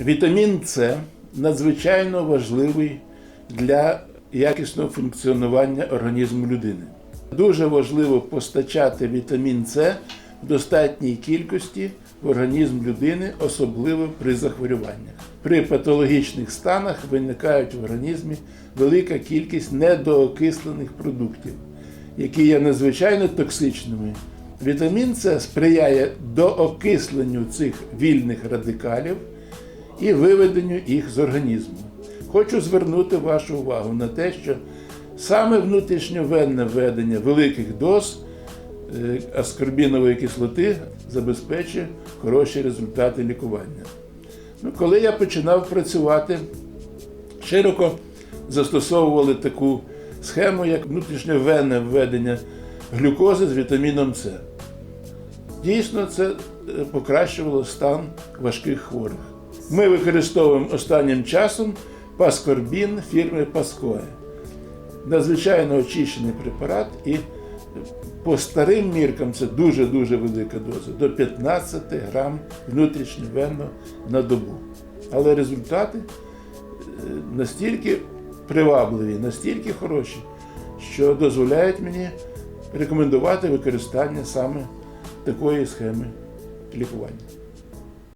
Вітамін С надзвичайно важливий для якісного функціонування організму людини. Дуже важливо постачати вітамін С в достатній кількості в організм людини, особливо при захворюваннях. При патологічних станах виникають в організмі велика кількість недоокислених продуктів, які є надзвичайно токсичними. Вітамін С сприяє доокисленню цих вільних радикалів і виведенню їх з організму. Хочу звернути вашу увагу на те, що саме внутрішньовенне введення великих доз е, аскорбінової кислоти забезпечує хороші результати лікування. Ну, коли я починав працювати, широко застосовували таку схему, як внутрішньовенне введення глюкози з вітаміном С. Дійсно, це е, покращувало стан важких хворих. Ми використовуємо останнім часом паскорбін фірми Паскоє. Надзвичайно очищений препарат, і по старим міркам це дуже-дуже велика доза до 15 грам внутрішньовенно на добу. Але результати е, настільки привабливі, настільки хороші, що дозволяють мені рекомендувати використання саме такої схеми лікування.